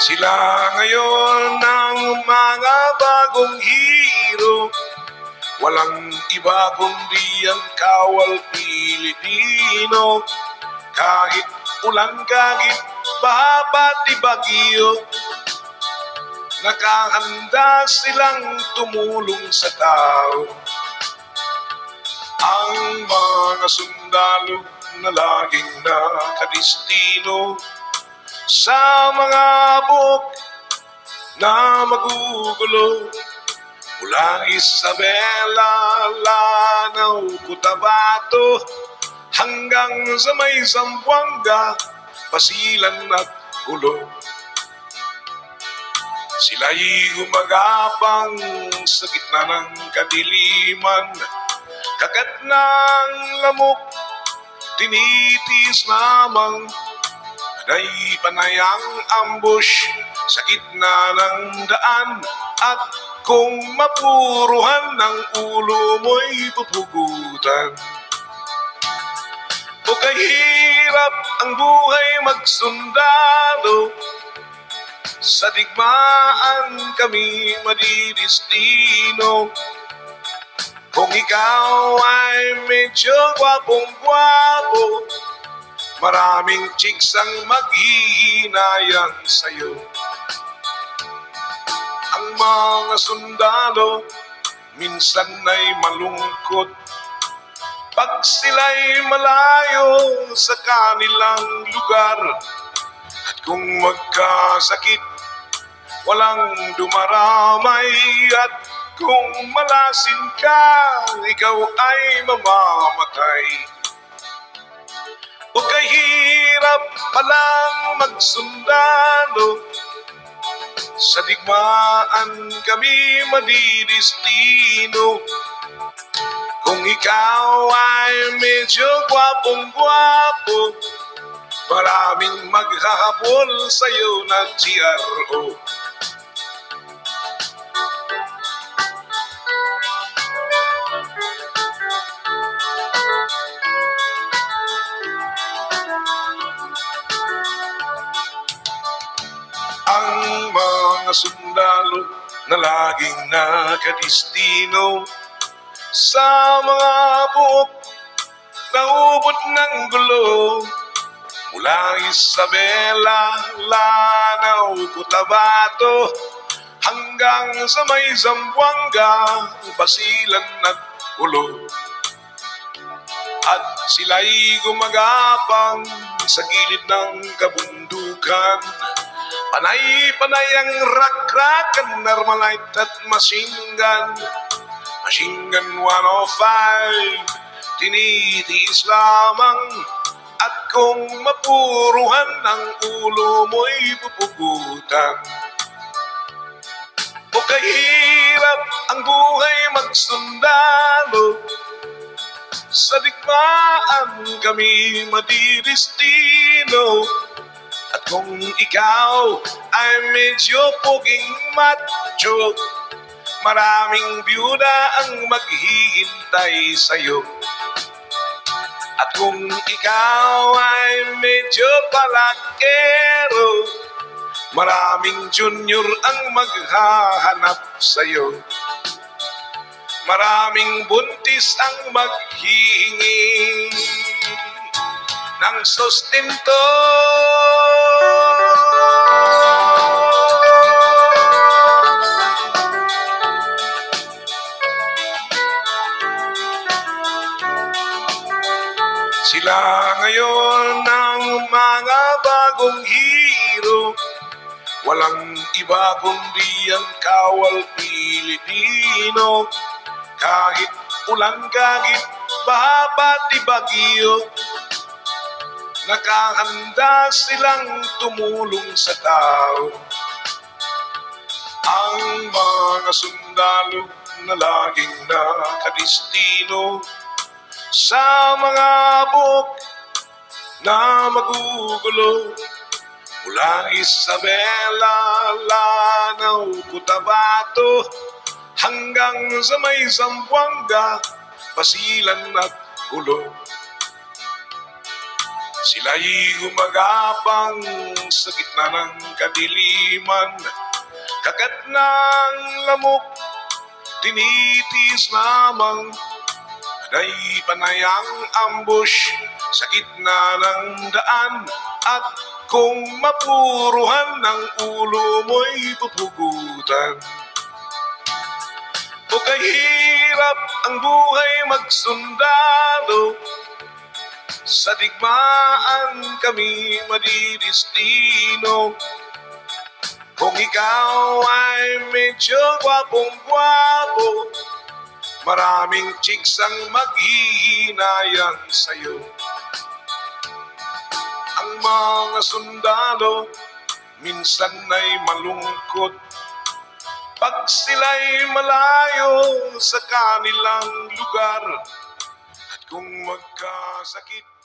Sila ngayon ang mga bagong hero. Walang iba kundi ang kawal Pilipino. Kahit ulan, kahit baha, pati bagyo Nakahanda silang tumulong sa tao. Ang mga sundalo na laging nakadistino Sa mga buk na magugulo. Mula Isabela, Lanao, Cotabato Hanggang sa may Zamboanga, Basilan at Ulo. Sila'y gumagapang sa gitna ng kadiliman. Kagat ng lamok, tinitis lamang Aday panayang ambush sa gitna ng daan. At kung mapuruhan ng ulo mo'y pupugutan. O kahirap ang buhay magsundalo. Sa digmaan kami madidistino. Kung ikaw ay medyo gwapong-gwapo Maraming chicks ang maghihinayang sa'yo. Ang mga sundalo minsan ay malungkot. Pag sila'y malayo sa kanilang lugar At kung magkasakit, walang dumaramay. At kung malasin ka, ikaw ay mamamatay o kahirap palang magsundalo. Sa digmaan kami madidistino. Kung ikaw ay medyo gwapong-gwapo Maraming maghahabol sa'yo na GRO mga sundalo na laging nakadistino sa mga buok na ubot ng gulo. Mula Isabela, Lanao, Cotabato hanggang sa may Zamboanga, Basilan at Ulo. At sila'y gumagapang sa gilid ng kabundukan Panay-panay ang rak-rakan, Armalite at machine gun. Machine gun 105, tinitiis lamang. At kung mapuruhan ang ulo mo'y pupugutan. O ang buhay magsundalo. Sa digmaan kami madidistino. At kung ikaw ay medyo puging macho, maraming byuda ang maghihintay sa'yo. At kung ikaw ay medyo palakero, maraming junior ang maghahanap sa'yo. Maraming buntis ang maghihingi ng sustento. Sila ngayon ang mga bagong hero Walang iba kundi ang kawal Pilipino Kahit ulan, kahit baha, pati bagyo Nakahanda silang tumulong sa tao. Ang mga sundalo na laging nakadistino Sa mga buk na magugulo. Mula Isabela, Lanao, Cotabato Hanggang sa may Zamboanga, Basilan at Ulo Sila'y gumagapang sa gitna ng kadiliman. Kagat ng lamok, tinitiis lamang. Panay panayang ambush sa gitna ng daan. At kung mapuruhan ng ulo mo'y pupugutan. O kahirap ang buhay magsundalo Sa digmaan kami madidistino Kung ikaw ay medyo gwapong-gwapo Maraming chicks ang maghihinayang sa'yo. Ang mga sundalo minsan ay malungkot. Pag sila'y malayo sa kanilang lugar At kung magkasakit